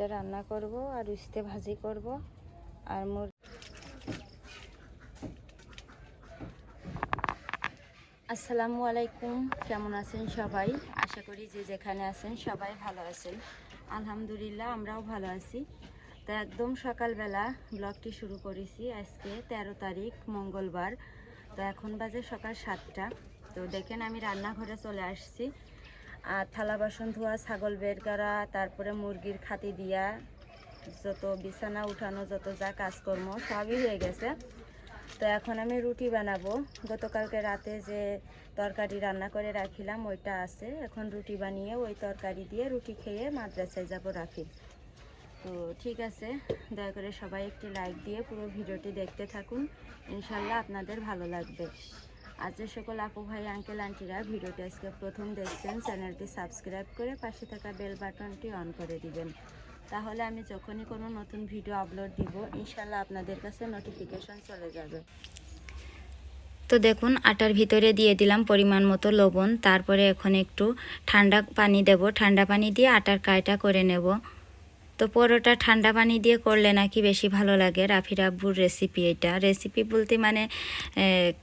এটা রান্না করব আর উস্তে ভাজি করব আর মুর আসসালামু আলাইকুম, কেমন আছেন সবাই? আশা করি যে যেখানে আছেন সবাই ভালো আছেন। আলহামদুলিল্লাহ, আমরাও ভালো আছি। তো একদম সকালবেলা ব্লগটি শুরু করেছি আজকে তেরো তারিখ, মঙ্গলবার। তো এখন বাজে সকাল সাতটা। তো দেখেন আমি রান্নাঘরে চলে আসছি। আর থালা বাসন ধোয়া, ছাগল বের করা, তারপরে মুরগির খাতি দিয়া, যত বিছানা উঠানো, যত যা কাজকর্ম, সবই হয়ে গেছে। তো এখন আমি রুটি বানাবো। গতকালকে রাতে যে তরকারি রান্না করে রাখিলাম, ওইটা আছে। এখন রুটি বানিয়ে ওই তরকারি দিয়ে রুটি খেয়ে মাদ্রাসায় যাব রাখি তো ঠিক আছে, দয়া করে সবাই একটি লাইক দিয়ে পুরো ভিডিওটি দেখতে থাকুন। ইনশাল্লাহ আপনাদের ভালো লাগবে। আর যে সকল আপু ভাই আঙ্কেল আন্টিরা ভিডিওটি আজকে প্রথম দেখছেন, চ্যানেলটি সাবস্ক্রাইব করে পাশে থাকা বেল বাটনটি অন করে দিবেন। তাহলে আমি যখনই কোনো নতুন ভিডিও আপলোড দিব ইনশাল্লাহ আপনাদের কাছে নোটিফিকেশন চলে যাবে। তো দেখুন, আটার ভিতরে দিয়ে দিলাম পরিমাণ মতো লবণ, তারপরে এখন একটু ঠান্ডা পানি দেব। ঠান্ডা পানি দিয়ে আটার কায়টা করে নেব। তো পরোটা ঠান্ডা পানি দিয়ে করলে নাকি বেশি ভালো লাগে রাফির আব্বুর রেসিপি এটা। রেসিপি বলতে মানে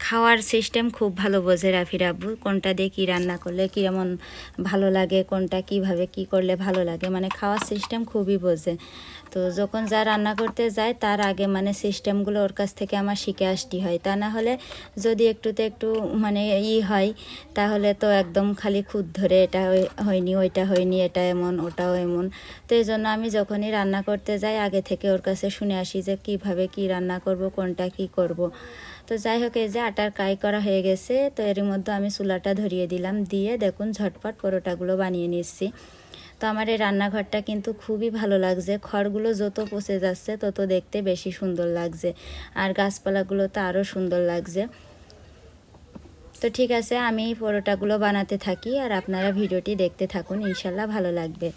খাওয়ার সিস্টেম খুব ভালো বোঝে রাফি আব্বু কোনটা দিয়ে কী রান্না করলে কেমন ভালো লাগে, কোনটা কীভাবে কি করলে ভালো লাগে মানে খাওয়ার সিস্টেম খুবই বোঝে। তো যখন যা রান্না করতে যায়, তার আগে মানে সিস্টেমগুলো ওর কাছ থেকে আমার শিখে আসতে হয়। তা না হলে যদি একটুতে একটু মানে ই হয়, তাহলে তো একদম খালি খুদ ধরে এটা হয়নি, ওইটা হয়নি, এটা এমন, ওটাও এমন। তো এই জন্য আমি যখনই রান্না করতে যাই, আগে থেকে ওর কাছে শুনে আসি যে কীভাবে কি রান্না করব, কোনটা কি করব। তো যাই হোক, এই যে আটার কাই করা হয়ে গেছে, তো এর মধ্যে আমি চুলাটা ধরিয়ে দিলাম। দিয়ে দেখুন ঝটপট পরোটাগুলো বানিয়ে নিচ্ছি। তো আমার এই রান্নাঘরটা কিন্তু খুবই ভালো লাগছে। খড়গুলো যত পচে যাচ্ছে, তত দেখতে বেশি সুন্দর লাগছে। আর গাছপালাগুলো তো আরও সুন্দর লাগছে। তো ঠিক আছে, আমি পরোটাগুলো বানাতে থাকি আর আপনারা ভিডিওটি দেখতে থাকুন। ইনশাল্লাহ ভালো লাগবে।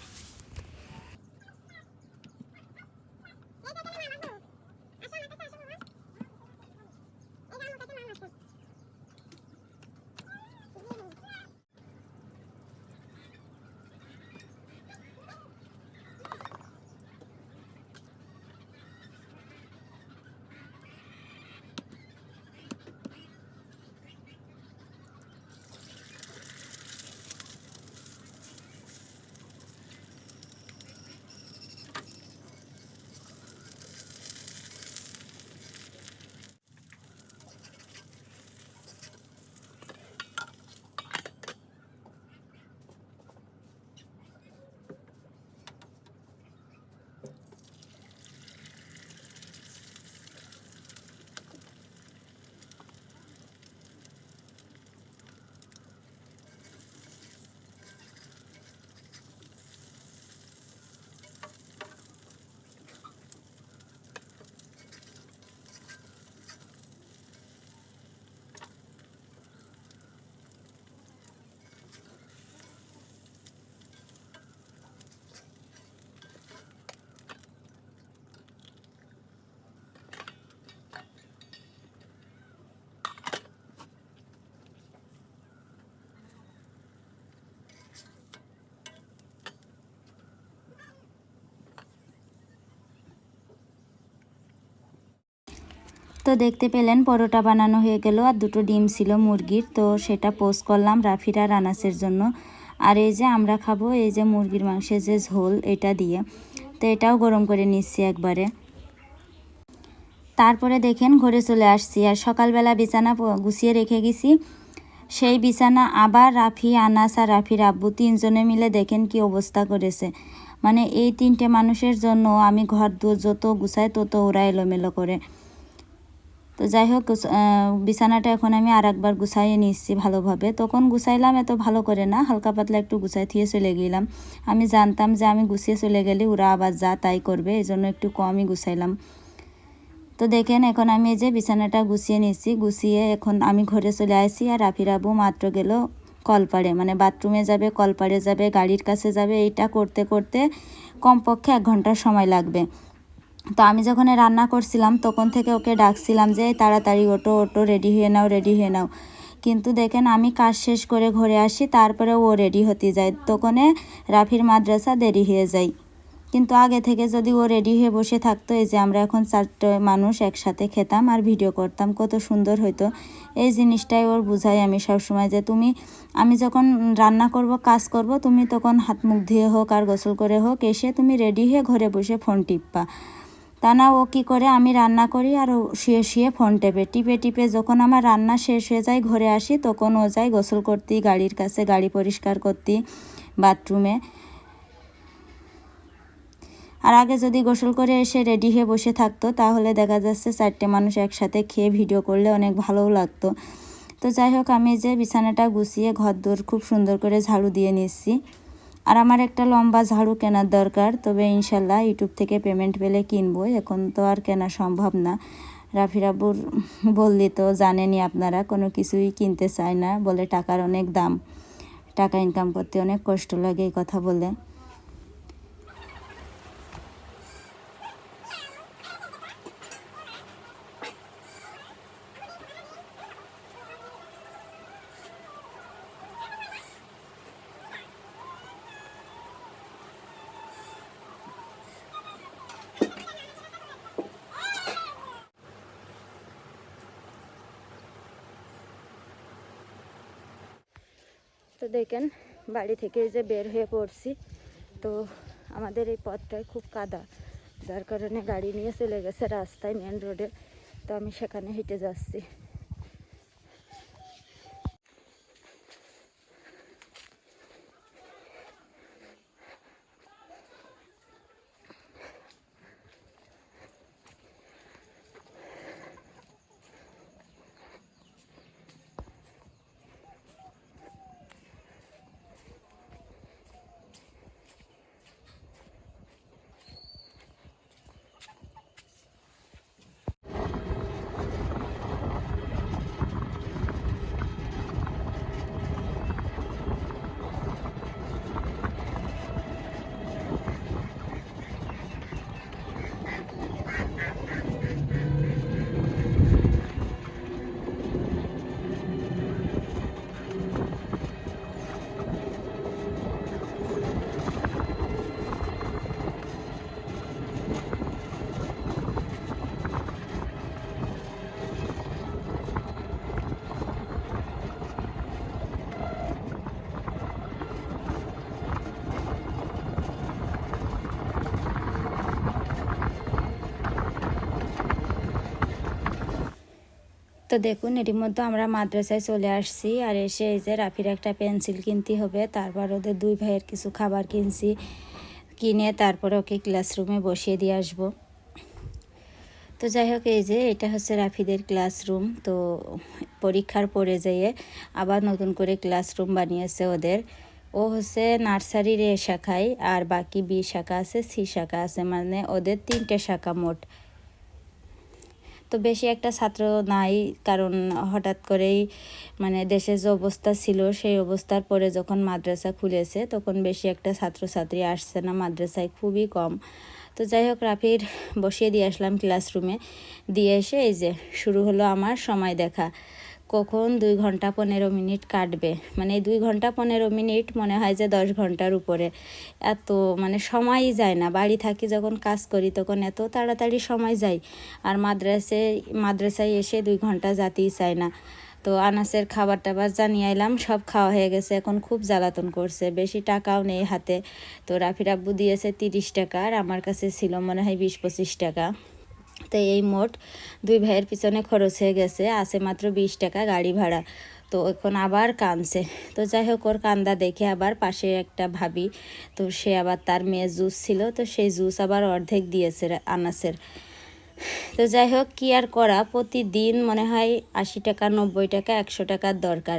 তো দেখতে পেলেন পরোটা বানানো হয়ে গেল আর দুটো ডিম ছিল মুরগির। তো সেটা পোস্ট করলাম রাফিরা রানাসের জন্য। আর এই যে আমরা খাব, এই যে মুরগির মাংসের যে ঝোল, এটা দিয়ে। তো এটাও গরম করে নিচ্ছি একবারে। তারপরে দেখেন ঘরে চলে আসছি। আর সকালবেলা বিছানা গুছিয়ে রেখে গেছি। সেই বিছানা আবার রাফি, আনাস আর রাফির আব্বু তিনজনে মিলে দেখেন কি অবস্থা করেছে। মানে এই তিনটে মানুষের জন্য আমি ঘর দু যত গুছাই তত ওরা এলোমেলো করে। তো যাই হোক বিছানাটা এখন আমি আর একবার গুছাইয়ে নিচ্ছি ভালোভাবে। তখন গুছাইলাম, এত ভালো করে না, হালকা পাতলা একটু গুছাই থিয়ে চলে গেলাম। আমি জানতাম যে আমি গুছিয়ে চলে গেলে ওরা আবার যা তাই করবে, এই জন্য একটু কমই গুছাইলাম। তো দেখেন, এখন আমি এই যে বিছানাটা গুছিয়ে নিচ্ছি গুছিয়ে এখন আমি ঘরে চলে আসি আর রাফির আবু মাত্র গেল কলপাড়ে। মানে বাথরুমে যাবে, কলপাড়ে যাবে, গাড়ির কাছে যাবে, এইটা করতে করতে কমপক্ষে এক ঘণ্টার সময় লাগবে। তো আমি যখন রান্না করছিলাম, তখন থেকে ওকে ডাকছিলাম যে, "এই তাড়াতাড়ি ওটো ওটো রেডি হয়ে নাও, রেডি হয়ে নাও। কিন্তু দেখেন আমি কাজ শেষ করে ঘরে আসি, তারপরে ও রেডি হতে যায়। তখনে রাফির মাদ্রাসা দেরি হয়ে যায়। কিন্তু আগে থেকে যদি ও রেডি হয়ে বসে থাকতো, এই যে আমরা এখন চারটে মানুষ একসাথে খেতাম আর ভিডিও করতাম, কত সুন্দর হতো এই জিনিসটাই ওর বুঝাই আমি সবসময় যে, তুমি, আমি যখন রান্না করব, কাজ করব, তুমি তখন হাত মুখ ধুয়ে হোক আর গোসল করে হোক, এসে তুমি রেডি হয়ে ঘরে বসে ফোন টিপবা। তা না ও কী করে আমি রান্না করি আর ও শুয়ে শুয়ে ফোন টেপে। টিপে টিপে যখন আমার রান্না শেষ হয়ে যায় ঘরে আসি, তখন ও যায় গোসল করতে, গাড়ির কাছে গাড়ি পরিষ্কার করতি, বাথরুমে। আর আগে যদি গোসল করে এসে রেডি হয়ে বসে থাকতো, তাহলে দেখা যাচ্ছে চারটে মানুষ একসাথে খেয়ে ভিডিও করলে অনেক ভালোও লাগতো। তো যাই হোক, আমি যে বিছানাটা গুছিয়ে ঘর দোর খুব সুন্দর করে ঝাড়ু দিয়ে নিচ্ছি আর আমার একটা লম্বা ঝাড়ু কেনার দরকার, তবে ইনশাল্লাহ ইউটিউব থেকে পেমেন্ট পেলে কিনবো। এখন তো আর কেনা সম্ভব না। রাফিরাবুর বললি তো জানেনি আপনারা, কোনো কিছুই কিনতে চায় না, বলে টাকার অনেক দাম। টাকা ইনকাম করতে অনেক কষ্ট লাগে এই কথা বলে। তো দেখেন, বাড়ি থেকে যে বের হয়ে পড়ছি। তো আমাদের এই পথটায় খুব কাদা, যার কারণে গাড়ি নিয়ে চলে গেছে রাস্তায় মেন রোডে তো আমি সেখানে হেঁটে যাচ্ছি। তো দেখুন এটির মধ্যে আমরা মাদ্রাসায় চলে আসছি আর এসে এই যে রাফির একটা পেন্সিল কিনতে হবে। তারপর ওদের দুই ভাইয়ের কিছু খাবার কিনছি, কিনে তারপরে ওকে ক্লাসরুমে বসিয়ে দিয়ে আসব। তো যাই হোক, এই যে এটা হচ্ছে রাফিদের ক্লাসরুম। তো পরীক্ষার পরে যেয়ে আবার নতুন করে ক্লাসরুম বানিয়েছে ওদের। ও হচ্ছে নার্সারির এ শাখায় আর বাকি বি শাখা আছে, সি শাখা আছে। মানে ওদের তিনটে শাখা মোট। তো বেশি একটা ছাত্র নাই, কারণ হঠাৎ করেই মানে দেশের যে অবস্থা ছিল, সেই অবস্থার পরে যখন মাদ্রাসা খুলেছে, তখন বেশি একটা ছাত্রছাত্রী আসছে না, মাদ্রাসায় খুবই কম। তো যাই হোক, রাফির বসিয়ে দিয়ে আসলাম ক্লাসরুমে দিয়ে এসে এই যে, শুরু হলো আমার সময় দেখা। কখন দুই ঘণ্টা পনেরো মিনিট কাটবে। মানে দুই ঘণ্টা পনেরো মিনিট মনে হয় যে দশ ঘণ্টার উপরে। এত মানে সময়ই যায় না। বাড়ি থাকি যখন কাজ করি তখন এত তাড়াতাড়ি সময় যায়। আর মাদ্রাসে, মাদ্রাসায় এসে দুই ঘণ্টা যাতেই চায় না। তো আনাসের খাবার টাবার জানিয়ে এলাম সব খাওয়া হয়ে গেছে। এখন খুব জ্বালাতন করছে। বেশি টাকাও নেই হাতে। তো রাফির আব্বু দিয়েছে তিরিশ টাকা আর আমার কাছে ছিল মনে হয় বিশ পঁচিশ টাকা। তো এই মোট দুই ভাইয়ের পিছনে খরচ হয়ে গেছে, আছে মাত্র বিশ টাকা গাড়ি ভাড়া। তো এখন আবার কানছে তো যাই হোক, ওর কান্দা দেখে আবার পাশে একটা ভাবি, তো সে আবার তার মেয়ে জুস ছিল, তো সেই জুস আবার অর্ধেক দিয়েছে আনাসের। তো যাই হোক, কি আর করা? প্রতিদিন মনে হয় আশি টাকা, নব্বই টাকা, একশো টাকার দরকার।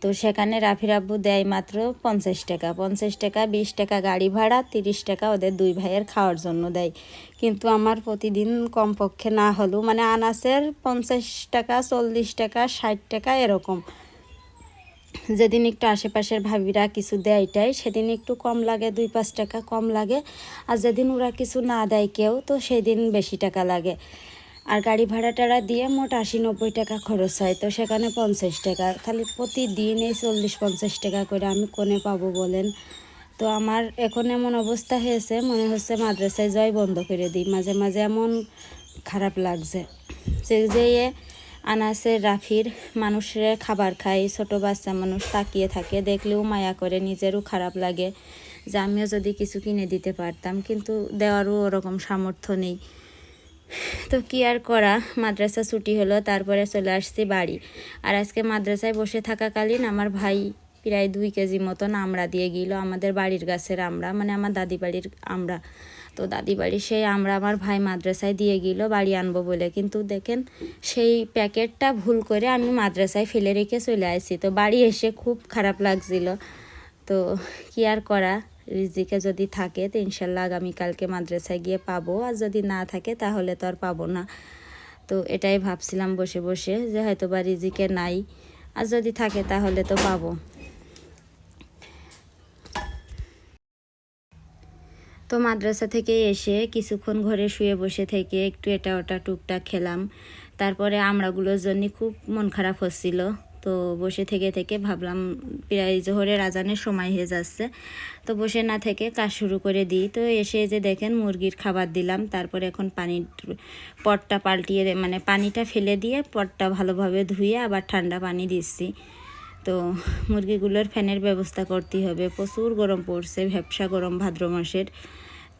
তো সেখানে রাফির আব্বু দেয় মাত্র পঞ্চাশ টাকা। পঞ্চাশ টাকা, বিশ টাকা গাড়ি ভাড়া, তিরিশ টাকা ওদের দুই ভাইয়ের খাওয়ার জন্য দেয়। কিন্তু আমার প্রতিদিন কমপক্ষে না হলেও মানে আনাসের পঞ্চাশ টাকা, চল্লিশ টাকা, ষাট টাকা এরকম। যেদিন একটু আশেপাশের ভাবিরা কিছু দেয় এটাই সেদিন একটু কম লাগে, দুই পাঁচ টাকা কম লাগে। আর যেদিন ওরা কিছু না দেয় কেউ, তো সেদিন বেশি টাকা লাগে। আর গাড়ি ভাড়া টাড়া দিয়ে মোট আশি নব্বই টাকা খরচ হয়, তো সেখানে পঞ্চাশ টাকা। খালি প্রতিদিন এই চল্লিশ পঞ্চাশ টাকা করে আমি কোনে পাবো বলেন? তো আমার এখন এমন অবস্থা হয়েছে, মনে হচ্ছে মাদ্রাসায় জয় বন্ধ করে দিই। মাঝে মাঝে এমন খারাপ লাগছে যে যে আনাসের, রাফির মানুষের খাবার খায়, ছোট বাচ্চা মানুষ তাকিয়ে থাকে, দেখলেও মায়া করে, নিজেরও খারাপ লাগে যে আমিও যদি কিছু কিনে দিতে পারতাম, কিন্তু দেওয়ারও ওরকম সামর্থ্য নেই। তো কি আর করা? মাদ্রাসা ছুটি হলো, তারপরে চলে আসছি বাড়ি। আর আজকে মাদ্রাসায় বসে থাকাকালীন আমার ভাই প্রায় দুই কেজি মতন আমড়া দিয়ে গেল, আমাদের বাড়ির গাছের আমড়া মানে আমার দাদি বাড়ির আমড়া। তো দাদি বাড়ির সেই আমরা আমার ভাই মাদ্রাসায় দিয়ে গেল, বাড়ি আনব বলে। কিন্তু দেখেন, সেই প্যাকেটটা ভুল করে আমি মাদ্রাসায় ফেলে রেখে চলে আসি তো বাড়ি এসে খুব খারাপ লাগছিল। তো কি আর করা? রিজিকে যদি থাকে, তো ইনশাল্লাহ আগামীকালকে মাদ্রাসায় গিয়ে পাবো। আর যদি না থাকে, তাহলে তো আর পাবো না। তো এটাই ভাবছিলাম বসে বসে, যে হয়তো বা রিজিকে নাই। আর যদি থাকে, তাহলে তো পাবো। তো মাদ্রাসা থেকে এসে কিছুক্ষণ ঘরে শুয়ে বসে থেকে একটু এটা ওটা টুকটাক খেলাম। তারপরে আমড়াগুলোর জন্য খুব মন খারাপ হচ্ছিল। তো বসে থেকে থেকে ভাবলাম প্রায় জোহরের আজানের সময় হয়ে যাচ্ছে। তো বসে না থেকে কাজ শুরু করে দিই। তো এসে যে দেখেন মুরগির খাবার দিলাম, তারপরে এখন পানির পটটা পাল্টিয়ে মানে পানিটা ফেলে দিয়ে পটটা ভালোভাবে ধুয়ে আবার ঠান্ডা পানি দিচ্ছি। তো মুরগিগুলোর ফ্যানের ব্যবস্থা করতে হবে। প্রচুর গরম পড়ছে, ভ্যাবসা গরম ভাদ্র মাসের।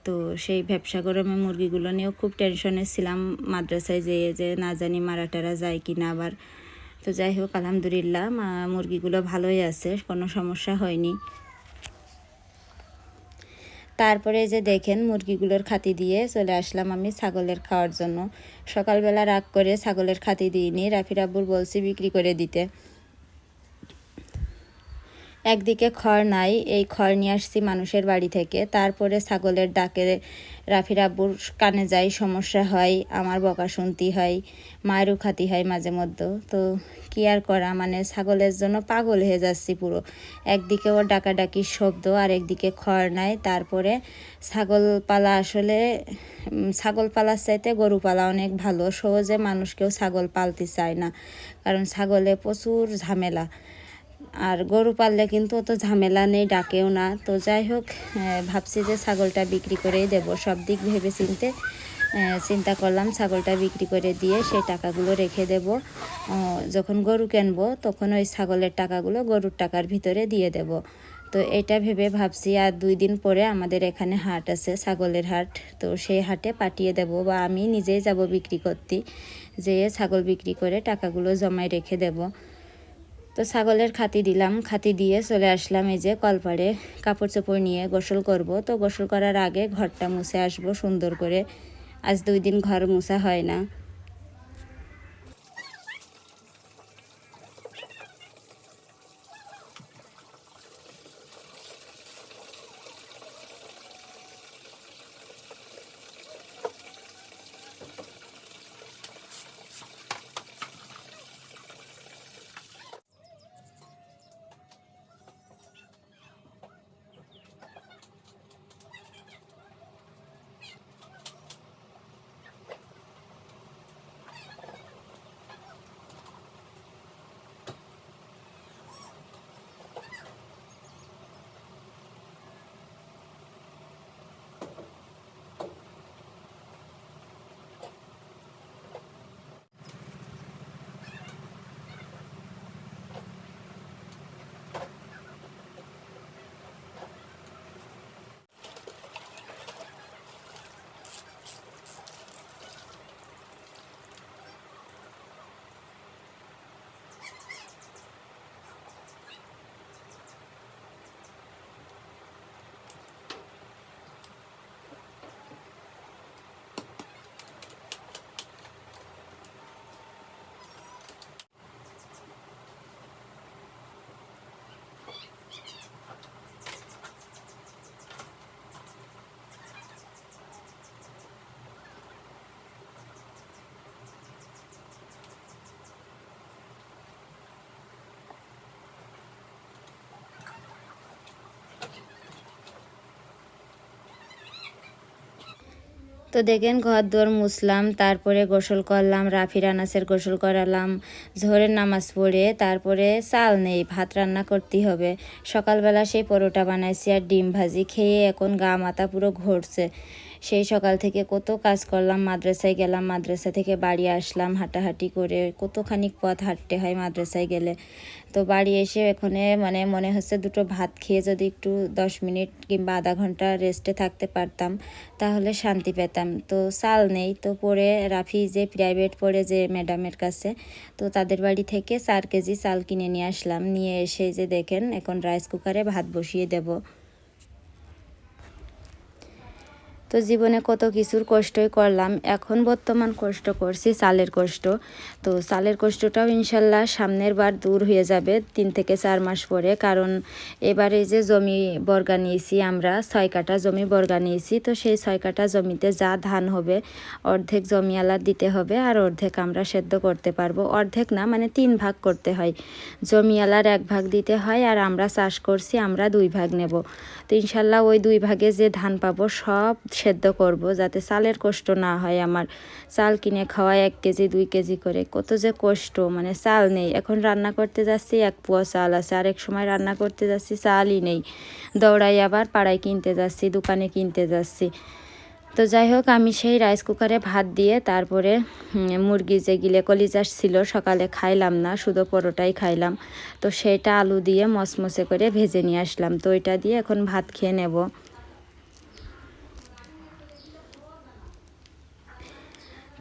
তো সেই ব্যবসা গরমে মুরগিগুলো নিয়েও খুব টেনশনে ছিলাম। মাদ্রাসায় যেয়ে যে না জানি মারা টারা যায় কি না আবার তো যাই হোক, আলহামদুলিল্লাহ মুরগিগুলো ভালোই আছে, কোনো সমস্যা হয়নি। তারপরে যে দেখেন মুরগিগুলোর খাতি দিয়ে চলে আসলাম আমি ছাগলের খাওয়ার জন্য। সকালবেলা রাগ করে ছাগলের খাতি দিইনি রাফি রাব্বুর বলছি বিক্রি করে দিতে। একদিকে খড় নাই, এই খড় নিয়ে আসছি মানুষের বাড়ি থেকে। তারপরে ছাগলের ডাকে রাফি রাব্বুর কানে যাই, সমস্যা হয়, আমার বকা শুনতি হয়, মায়েরও খাতি হয় মাঝে মধ্যে। তো কি আর করা মানে ছাগলের জন্য পাগল হয়ে যাচ্ছি পুরো। একদিকে ওর ডাকাডাকির শব্দ আর একদিকে খড় নাই, তারপরে ছাগল পালা আসলে ছাগল পালার চাইতে গরু পালা অনেক ভালো। সহজে মানুষ কেউ ছাগল পালতে চায় না, কারণ ছাগলে প্রচুর ঝামেলা। আর গরু পাললে কিন্তু অত ঝামেলা নেই, ডাকেও না। তো যাই হোক ভাবছি যে ছাগলটা বিক্রি করেই দেব। সব দিক ভেবে চিনতে চিন্তা করলাম ছাগলটা বিক্রি করে দিয়ে সেই টাকাগুলো রেখে দেব। যখন গরু কিনবো তখন ওই ছাগলের টাকাগুলো গরুর টাকার ভিতরে দিয়ে দেব। তো এটা ভেবে ভাবছি, আর দুই দিন পরে আমাদের এখানে হাট আছে, ছাগলের হাট। তো সেই হাটে পাঠিয়ে দেব বা আমি নিজেই যাব বিক্রি করতে, যেয়ে ছাগল বিক্রি করে টাকাগুলো জমায় রেখে দেব। তো ছাগলের খাতি দিলাম, খাতি দিয়ে চলে আসলাম এই যে কলপাড়ে। কাপড় চোপড় নিয়ে গোসল করব। তো গোসল করার আগে ঘরটা মুছে আসব সুন্দর করে। আজ দুই দিন ঘর মুছা হয় না। তো দেখেন ঘর দোর মুসলাম তারপরে গোসল করলাম, রাফি রানাসের গোসল করালাম ঝোরের নামাজ পড়ে তারপরে চাল নেই, ভাত রান্না করতে হবে। সকালবেলা সেই পরোটা বানাইছি আর ডিম ভাজি, খেয়ে এখন গা মাথা পুরো ঘুরছে। সেই সকাল থেকে কত কাজ করলাম, মাদ্রাসায় গেলাম, মাদ্রাসা থেকে বাড়ি আসলাম, হাঁটাহাঁটি করে কতখানি পথ হাঁটতে হয় মাদ্রাসায় গেলে। তো বাড়ি এসে এখানে মানে মনে হচ্ছে দুটো ভাত খেয়ে যদি একটু দশ মিনিট কিংবা আধা ঘণ্টা রেস্টে থাকতে পারতাম, তাহলে শান্তি পেতাম। তো চাল নেই, তো পরে রাফি যে প্রাইভেট পড়ে যে ম্যাডামের কাছে, তো তাদের বাড়ি থেকে চার কেজি চাল কিনে নিয়ে আসলাম। নিয়ে এসে যে দেখেন, এখন রাইস কুকারে ভাত বসিয়ে দেবো। তো জীবনে কত কিছুর কষ্টই করলাম। এখন বর্তমান কষ্ট করছি চালের কষ্ট। তো চালের কষ্টটাও ইনশাল্লাহ সামনের বার দূর হয়ে যাবে তিন থেকে চার মাস পরে। কারণ এবারে যে জমি বর্গা নিয়েছি আমরা, ছয় কাটা জমি বর্গা নিয়েছি, তো সেই ছয় কাটা জমিতে যা ধান হবে, অর্ধেক জমিওয়ালার দিতে হবে আর অর্ধেক আমরা সেদ্ধ করতে পারব। অর্ধেক না মানে তিন ভাগ করতে হয়। জমিওয়ালার এক ভাগ দিতে হয় আর আমরা চাষ করছি, আমরা দুই ভাগ নেব। তো ইনশাল্লাহ ওই দুই ভাগে যে ধান পাবো, সব সেদ্ধ করব যাতে চালের কষ্ট না হয় আমার। চাল কিনে খাওয়ায় এক কেজি, দুই কেজি করে। কত যে কষ্ট মানে চাল নেই। এখন রান্না করতে যাচ্ছি, এক পুয়া চাল আছে। আরেক সময় রান্না করতে যাচ্ছি, চালই নেই। দৌড়াই আবার পাড়ায় কিনতে যাচ্ছি, দোকানে কিনতে যাচ্ছি। তো যাই হোক, আমি সেই রাইস কুকারে ভাত দিয়ে তারপরে মুরগি যে গিলে কলিজাস ছিল, সকালে খাইলাম না, শুধু পরোটাই খাইলাম। তো সেটা আলু দিয়ে মসমসে করে ভেজে নিয়ে আসলাম। তো ওইটা দিয়ে এখন ভাত খেয়ে নেব।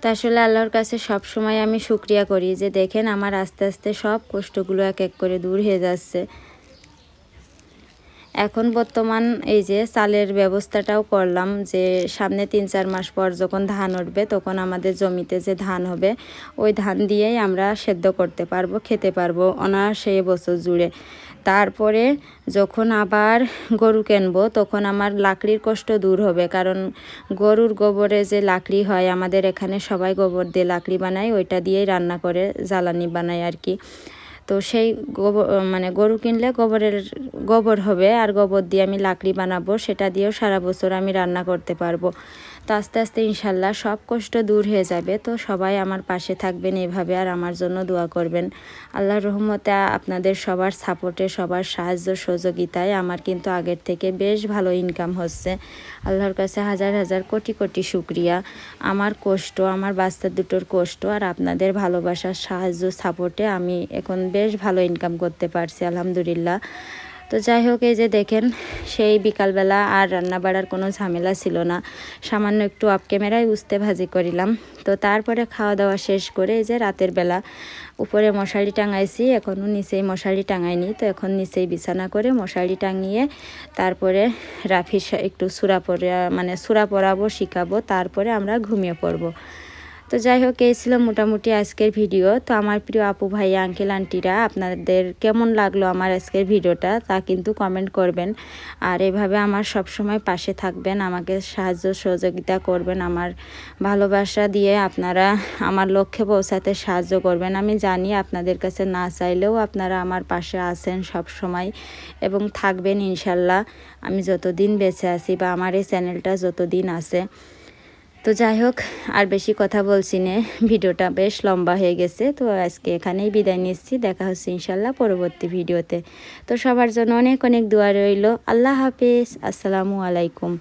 তা আসলে আল্লাহর কাছে সব সময় আমি শুক্রিয়া করি যে দেখেন আমার আস্তে আস্তে সব কষ্টগুলো এক এক করে দূর হয়ে যাচ্ছে। এখন বর্তমান এই যে চালের ব্যবস্থাটাও করলাম যে সামনে তিন চার মাস পর যখন ধান উঠবে তখন আমাদের জমিতে যে ধান হবে, ওই ধান দিয়েই আমরা সেদ্ধ করতে পারব, খেতে পারব অনায়াসে বছর জুড়ে। তারপরে যখন আবার গরু কিনবো, তখন আমার লাকড়ির কষ্ট দূর হবে। কারণ গরুর গোবরে যে লাকড়ি হয়, আমাদের এখানে সবাই গোবর দিয়ে লাকড়ি বানায়, ওইটা দিয়েই রান্না করে, জ্বালানি বানায় আর কি। তো সেই গোবর মানে গরু কিনলে গোবরের, গোবর হবে, আর গোবর দিয়ে আমি লাকড়ি বানাবো, সেটা দিয়েও সারা বছর আমি রান্না করতে পারব। তো আস্তে আস্তে ইনশাল্লাহ সব কষ্ট দূর হয়ে যাবে। তো সবাই আমার পাশে থাকবেন এভাবে আর আমার জন্য দোয়া করবেন। আল্লাহর রহমতে আপনাদের সবার সাপোর্টে, সবার সাহায্য সহযোগিতায় আমার কিন্তু আগের থেকে বেশ ভালো ইনকাম হচ্ছে। আল্লাহর কাছে হাজার হাজার কোটি কোটি শুক্রিয়া। আমার কষ্ট, আমার বাচ্চা দুটোর কষ্ট আর আপনাদের ভালোবাসার সাহায্য, সাপোর্টে আমি এখন বেশ ভালো ইনকাম করতে পারছি, আলহামদুলিল্লাহ। তো যাই হোক, এই যে দেখেন, সেই বিকালবেলা আর রান্না বাড়ার কোনো ঝামেলা ছিল না। সামান্য একটু অফ ক্যামেরায় উস্তে ভাজি করিলাম। তো তারপরে খাওয়া দাওয়া শেষ করে এই যে রাতের বেলা উপরে মশারি টাঙাইছি, এখনও নিচেই মশারি টাঙাইনি। তো এখন নিচেই বিছানা করে মশারি টাঙিয়ে তারপরে রাফি একটু সুরা পরা মানে সুরা পরাবো শিখাবো, তারপরে আমরা ঘুমিয়ে পড়ব। তো যাই হোক, এই ছিল মোটামুটি আজকের ভিডিও। তো আমার প্রিয় আপু ভাই আঙ্কেল আন্টিরা আপনাদের কেমন লাগল আমার আজকের ভিডিওটা তা কিন্তু কমেন্ট করবেন। আর এভাবে আমার সব সময় পাশে থাকবেন, আমাকে সাহায্য সহযোগিতা করবেন, আমার ভালোবাসা দিয়ে আপনারা আমার লক্ষ্যে পৌঁছাতে সাহায্য করবেন। আমি জানি আপনাদের কাছে না চাইলেও আপনারা আমার পাশে আছেন সব সময় এবং থাকবেন ইনশাল্লাহ। আমি যতদিন বেঁচে আছি বা আমার এই চ্যানেলটা যতদিন আছে। তো যাই হোক, আর বেশি কথা বলছি না। ভিডিওটা বেশ লম্বা হয়ে গেছে, তো আজকে এখানেই বিদায় নিচ্ছি। দেখা হচ্ছে ইনশাল্লাহ পরবর্তী ভিডিওতে। তো সবার জন্য অনেক অনেক দোয়া রইল। আল্লাহ হাফিজ। আসসালামু আলাইকুম।